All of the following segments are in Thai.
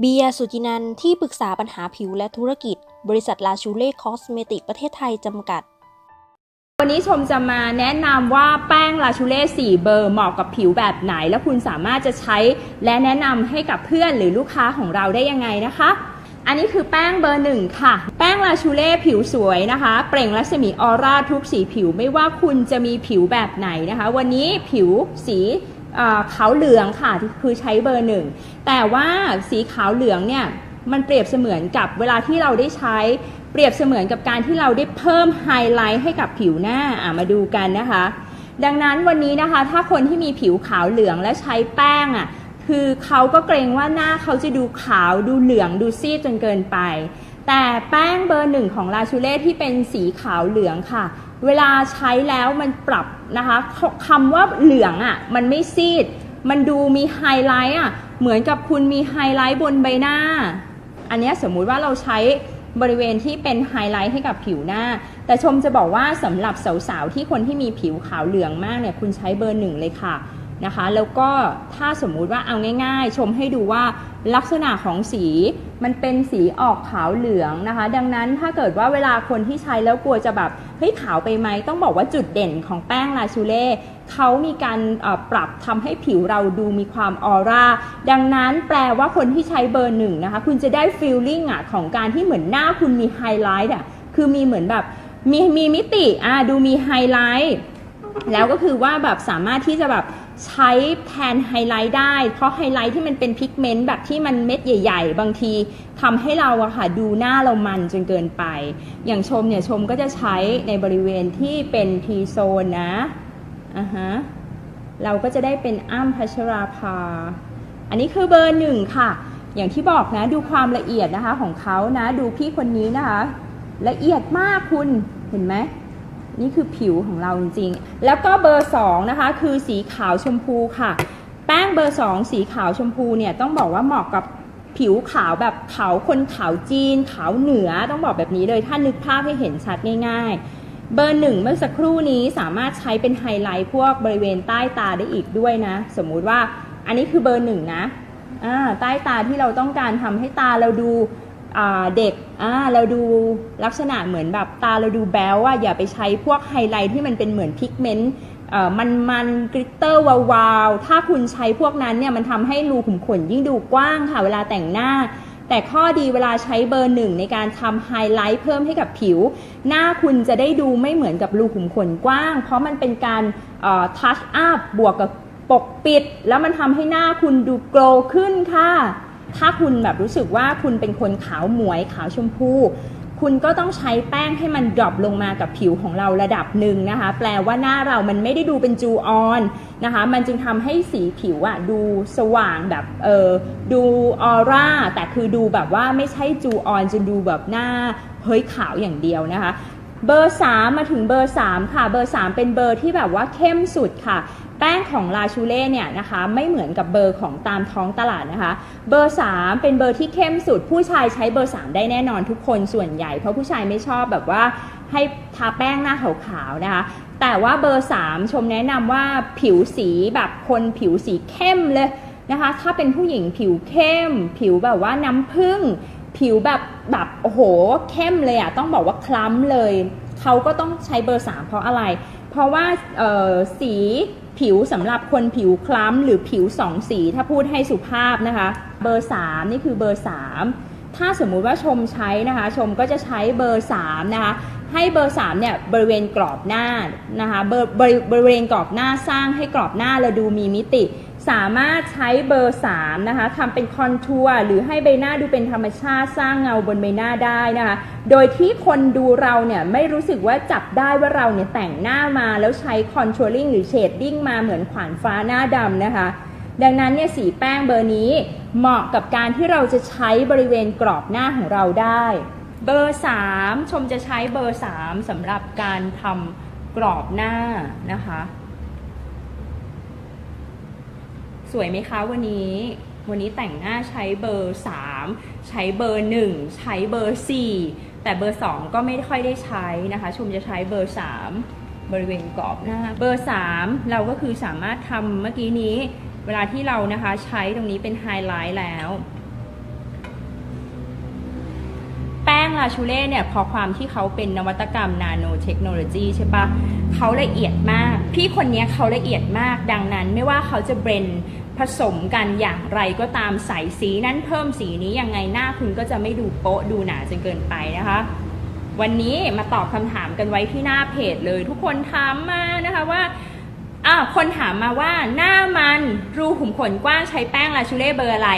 เบียสุจินันท์ที่ปรึกษาปัญหาผิวและธุรกิจ บริษัทลาชูเล่คอสเมติกประเทศไทยจำกัด วันนี้ชมจะมาแนะนำว่าแป้งลาชูเล่4เบอร์เหมาะกับผิวแบบไหน และคุณสามารถจะใช้และแนะนำให้กับเพื่อนหรือลูกค้าของเราได้ยังไงนะคะ อันนี้คือแป้งเบอร์หนึ่งค่ะ แป้งลาชูเล่ผิวสวยนะคะ เปล่งรัศมีออร่าทุกสีผิวไม่ว่าคุณจะมีผิวแบบไหนนะคะ วันนี้ผิวสี ขาวเหลืองค่ะคือใช้เบอร์หนึ่งแต่ว่าสีขาวเหลืองเนี่ยมันเปรียบเสมือนกับเวลาที่เราได้ใช้เปรียบเสมือนกับการที่เราได้เพิ่มไฮไลท์ให้กับผิวหน้าอะมาดูกันนะคะ ดังนั้นวันนี้นะคะถ้าคนที่มีผิวขาวเหลืองและใช้แป้งอะคือเขาก็เกรงว่าหน้าเขาจะดูขาวดูเหลืองดูซีดจนเกินไป แต่แป้งเบอร์หนึ่งของลาชูเล่ที่เป็นสีขาวเหลืองค่ะ เวลาใช้แล้วมันปรับนะคะคำว่าเหลืองอะมันไม่ซีด มันดูมีไฮไลท์อะเหมือนกับคุณมีไฮไลท์บนใบหน้า อันนี้สมมุติว่าเราใช้บริเวณที่เป็นไฮไลท์ให้กับผิวหน้า แต่ชมจะบอกว่าสำหรับสาวๆ ที่คนที่มีผิวขาวเหลืองมากเนี่ยคุณใช้เบอร์หนึ่งเลยค่ะนะคะ แล้วก็ถ้าสมมุติว่าเอาง่ายๆ ชมให้ดูว่า ลักษณะของสีมันเป็นสีออกขาวเหลืองนะคะ ดังนั้นถ้าเกิดว่าเวลาคนที่ใช้แล้วกลัวจะแบบเฮ้ยขาวไปไหมต้องบอกว่าจุดเด่นของแป้งลาชูเล่เขามีการปรับทำให้ผิวเราดูมีความออร่าดังนั้นแปลว่าคนที่ใช้เบอร์หนึ่งนะคะ คุณจะได้ฟีลลิ่งอะของการที่เหมือนหน้าคุณมีไฮไลท์อะคือมีเหมือนแบบมีมีมิติอะดูมีไฮไลท์แล้วก็คือว่าแบบสามารถที่จะแบบ ใช้แทนไฮไลท์ได้ เพราะไฮไลท์ที่มันเป็นพิกเมนต์แบบที่มันเม็ดใหญ่ ๆ บางทีทำให้เราอะค่ะดูหน้าเรามันจนเกินไป อย่างชมเนี่ยชมก็จะใช้ในบริเวณที่เป็นทีโซนนะอะฮะเราก็จะได้เป็นอ้ำพัชราภา อันนี้คือเบอร์หนึ่งค่ะ อย่างที่บอกนะดูความละเอียดนะคะของเขานะ ดูพี่คนนี้นะคะ ละเอียดมากคุณเห็นไหม นี่คือผิวของเราจริงๆ แล้วก็เบอร์2นะคะคือสีขาวชมพูค่ะ แป้งเบอร์ 2 สีขาวชมพูเนี่ยต้องบอกว่าเหมาะกับผิวขาวแบบขาวคนขาวจีน ขาวเหนือต้องบอกแบบนี้เลยถ้านึกภาพให้เห็นชัดง่ายๆ เบอร์หนึ่งเมื่อสักครู่นี้สามารถใช้เป็นไฮไลท์พวกบริเวณใต้ตาได้อีกด้วยนะ สมมุติว่าอันนี้คือเบอร์หนึ่งนะอ่าใต้ตาที่เราต้องการทำให้ตาเราดู เด็กอ่าเราดูลักษณะเหมือนแบบตาเราดูแบ๊วว่าอย่าไปใช้พวกไฮไลท์ที่มันเป็นเหมือนพิกเมนต์มันมันกริตเตอร์วาวๆ ถ้าคุณใช้พวกนั้นเนี่ยมันทำให้รูขุมขนยิ่งดูกว้างค่ะเวลาแต่งหน้า แต่ข้อดีเวลาใช้เบอร์หนึ่งในการทำไฮไลท์เพิ่มให้กับผิว หน้าคุณจะได้ดูไม่เหมือนกับรูขุมขนกว้าง เพราะมันเป็นการทัชอัพบวกกับปกปิด แล้วมันทำให้หน้าคุณดูโกลว์ขึ้นค่ะ ถ้าคุณแบบรู้สึกว่าคุณเป็นคนขาวหมวยขาวชมพูคุณก็ต้องใช้แป้งให้มันดรอปลงมากับผิวของเราระดับหนึ่งนะคะ แปลว่าหน้าเรามันไม่ได้ดูเป็นจูออนนะคะ มันจึงทำให้สีผิวอะดูสว่างแบบเออดูออร่า แต่คือดูแบบว่าไม่ใช่จูออนจนดูแบบหน้าเฮ้ยขาวอย่างเดียวนะคะ เบอร์ 3 มาถึงเบอร์ 3 ค่ะ เบอร์ 3 เป็นเบอร์ที่แบบว่าเข้มสุดค่ะ ป้งของลาชูเล่เนี่ยนะคะไม่เหมือนกับเบอร์ของตามท้องตลาดนะคะ เบอร์ 3 เป็นเบอร์ที่เข้มสุด ผู้ชายใช้เบอร์ 3 ได้แน่นอนทุกคนส่วนใหญ่ เพราะผู้ชายไม่ชอบแบบว่าให้ทาแป้งหน้าขาวๆนะคะ แต่ว่าเบอร์ 3 ชมแนะนำว่าผิวสีแบบคนผิวสีเข้มเลยนะคะ ถ้าเป็นผู้หญิงผิวเข้ม ผิวแบบว่าน้ำผึ้งผิวแบบแบบโอ้โหเข้มเลยอะต้องบอกว่าคล้ำเลย เขาก็ต้องใช้เบอร์ 3 เพราะอะไร เพราะว่าเออสี ผิวสำหรับคนผิวคล้ำหรือผิวสองสีถ้าพูดให้สุภาพนะคะ เบอร์ 3 นี่คือเบอร์ 3 ถ้าสมมุติว่าชมใช้นะคะ ชมก็จะใช้เบอร์ 3 นะคะ ให้เบอร์ 3 เนี่ยบริเวณกรอบหน้านะคะเบร์บริบริเวณกรอบหน้าสร้างให้กรอบหน้าเราดูมีมิติ สามารถใช้เบอร์ 3 นะคะทำเป็นคอนทัวร์หรือให้ใบหน้าดูเป็นธรรมชาติสร้างเงาบนใบหน้าได้นะคะ โดยที่คนดูเราเนี่ยไม่รู้สึกว่าจับได้ว่าเราเนี่ยแต่งหน้ามาแล้วใช้คอนทัวริงหรือเชดดิ้งมาเหมือนขวานฟ้าหน้าดำนะคะ ดังนั้นเนี่ยสีแป้งเบอร์นี้เหมาะกับการที่เราจะใช้บริเวณกรอบหน้าของเราได้ เบอร์ 3 ชมจะใช้เบอร์ 3สำหรับการทำกรอบหน้านะคะ วยไหมคะวันนี้ วันนี้แต่งหน้าใช้เบอร์ 3 ใช้เบอร์ 1 ใช้เบอร์ 4 แต่เบอร์ 2 ก็ไม่ค่อยได้ใช้นะคะชุมจะใช้เบอร์ 3 บริเวณกรอบหน้า เบอร์ 3 เราก็คือสามารถทำเมื่อกี้นี้ เวลาที่เรานะคะใช้ตรงนี้เป็นไฮไลท์แล้วแป้งลาชูเล่เนี่ยพอความที่เขาเป็นนวัตกรรมนาโนเทคโนโลยีใช่ปะ เขาละเอียดมาก พี่คนนี้เขาละเอียดมาก ดังนั้นไม่ว่าเขาจะเบรนผสมกันอย่างไรก็ตามใส่สีนั้นเพิ่มสีนี้ยังไงหน้าคุณก็จะไม่ดูโป๊ะดูหนาจนเกินไปนะคะ วันนี้มาตอบคำถามกันไว้ที่หน้าเพจเลย ทุกคนถามมานะคะว่าอ้าคนถามมาว่าหน้ามันรูขุมขนกว้างใช้แป้งลาชูเล่เบอร์อะไร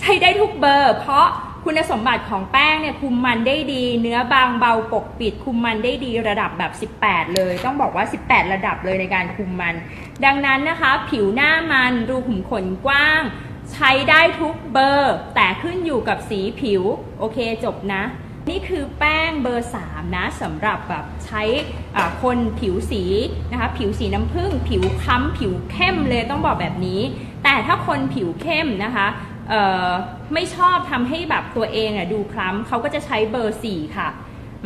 ใช้ได้ทุกเบอร์ เพราะ คุณสมบัติของแป้งเนี่ยคุมมันได้ดี เนื้อบางเบาปกปิด คุมมันได้ดีระดับแบบ 18 เลย ต้องบอกว่า 18 ระดับเลยในการคุมมัน ดังนั้นนะคะ ผิวหน้ามันรูขุมขนกว้าง ใช้ได้ทุกเบอร์ แต่ขึ้นอยู่กับสีผิว โอเคจบนะ นี่คือแป้งเบอร์ 3 นะสำหรับแบบใช้คนผิวสีนะคะผิวสีน้ำผึ้งผิวค้ำผิวเข้มเลยต้องบอกแบบนี้ แต่ถ้าคนผิวเข้มนะคะ ไม่ชอบทำให้แบบตัวเองอะดูคล้ำเขาก็จะใช้เบอร์ 4 ค่ะ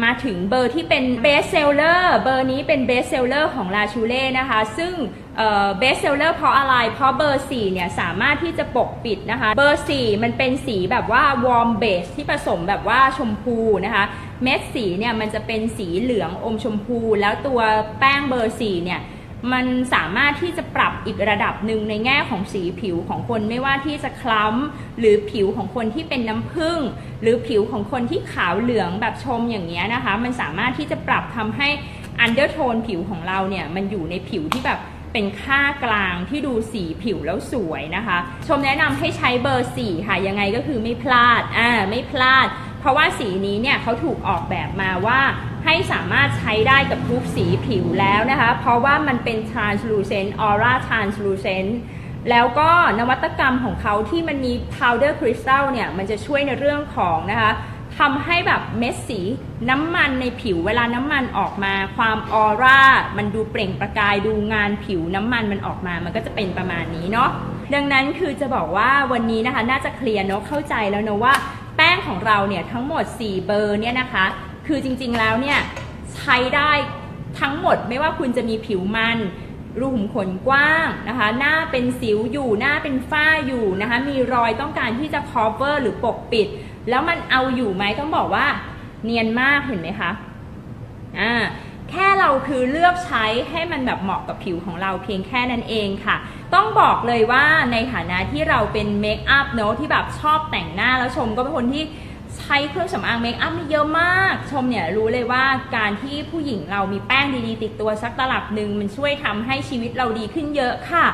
มาถึงเบอร์ที่เป็นเบสเซลเลอร์เบอร์นี้เป็นเบสเซลเลอร์ของลาชูเล่นะคะ ซึ่งเบสเซลเลอร์เพราะอะไร เพราะเบอร์ 4 เนี่ย สามารถที่จะปกปิดนะคะ เบอร์ 4 มันเป็นสีแบบว่าวอร์มเบสที่ผสมแบบว่าชมพูนะคะ เม็ดสีเนี่ยมันจะเป็นสีเหลืองอมชมพู แล้วตัวแป้งเบอร์ 4 เนี่ย มันสามารถที่จะปรับอีกระดับหนึ่งในแง่ของสีผิวของคนไม่ว่าที่จะคล้ำหรือผิวของคนที่เป็นน้ำผึ้งหรือผิวของคนที่ขาวเหลืองแบบชมอย่างเงี้ยนะคะ มันสามารถที่จะปรับทำให้อันเดอร์โทนผิวของเราเนี่ยมันอยู่ในผิวที่แบบเป็นค่ากลางที่ดูสีผิวแล้วสวยนะคะ ชมแนะนำให้ใช้เบอร์ 4 ค่ะ ยังไงก็คือไม่พลาดอ่าไม่พลาด เพราะว่าสีนี้เนี่ยเขาถูกออกแบบมาว่า ให้สามารถใช้ได้กับทุกสีผิวแล้วนะคะ เพราะว่ามันเป็น translucent aura translucent แล้วก็นวัตกรรมของเขาที่มันมี powder crystal เนี่ย มันจะช่วยในเรื่องของนะคะทำให้แบบเม็ดสีน้ำมันในผิวเวลาน้ำมันออกมา ความออร่า มันดูเปล่งประกายดูงานผิวน้ำมันมันออกมา มันก็จะเป็นประมาณนี้เนาะดังนั้นคือจะบอกว่าวันนี้นะคะ น่าจะเคลียร์เนาะเข้าใจแล้วเนาะว่าแป้งของเราเนี่ยทั้งหมด 4 เบอร์เนี่ยนะคะ คือจริงๆแล้วเนี่ยใช้ได้ทั้งหมดไม่ว่าคุณจะมีผิวมันรูขุมขนกว้างนะคะ หน้าเป็นสิวอยู่ หน้าเป็นฝ้าอยู่นะคะ มีรอยต้องการที่จะ cover หรือปกปิด แล้วมันเอาอยู่ไหมต้องบอกว่า เนียนมากเห็นไหมคะ อ่า แค่เราคือเลือกใช้ให้มันแบบเหมาะกับผิวของเราเพียงแค่นั้นเองค่ะ ต้องบอกเลยว่าในฐานะที่เราเป็นเมคอัพเนอะที่แบบชอบแต่งหน้าแล้วชมก็เป็นคนที่ ใช้เครื่องสำอางเมคอัพนี่เยอะมาก ชมเนี่ยรู้เลยว่าการที่ผู้หญิงเรามีแป้งดีๆ ติดตัวสักตลับหนึ่งมันช่วยทำให้ชีวิตเราดีขึ้นเยอะค่ะ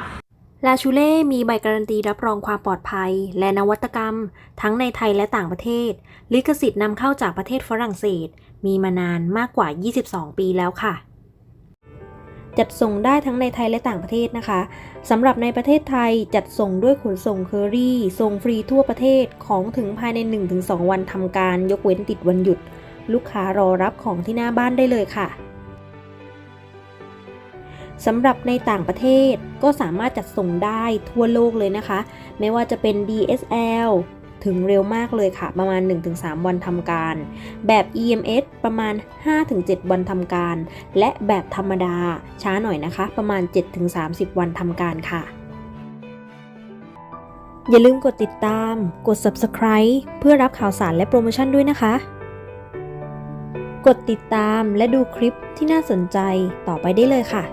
ลาชูเล่มีใบการันตีรับรองความปลอดภัย และนวัตกรรม ทั้งในไทยและต่างประเทศ ลิขสิทธิ์นำเข้าจากประเทศฝรั่งเศส มีมานานมากกว่า 22 ปีแล้วค่ะ จัดส่งได้ทั้งในไทยและต่างประเทศนะคะสำหรับในประเทศไทยจัดส่งด้วยขนส่งเคอรี่ส่งฟรีทั่วประเทศของถึงภายใน 1-2 วันทำการยกเว้นติดวันหยุด ลูกค้ารอรับของที่หน้าบ้านได้เลยค่ะสำหรับในต่างประเทศก็สามารถจัดส่งได้ทั่วโลกเลยนะคะ ไม่ว่าจะเป็น DSL ถึงเร็วมากเลยค่ะ ประมาณ 1-3 วันทำการ แบบ EMS ประมาณ 5-7 วันทำการ และแบบธรรมดาช้าหน่อยนะคะ ประมาณ 7-30 วันทำการค่ะ อย่าลืมกดติดตาม กด Subscribe เพื่อรับข่าวสารและโปรโมชั่นด้วยนะคะ กดติดตามและดูคลิปที่น่าสนใจต่อไปได้เลยค่ะ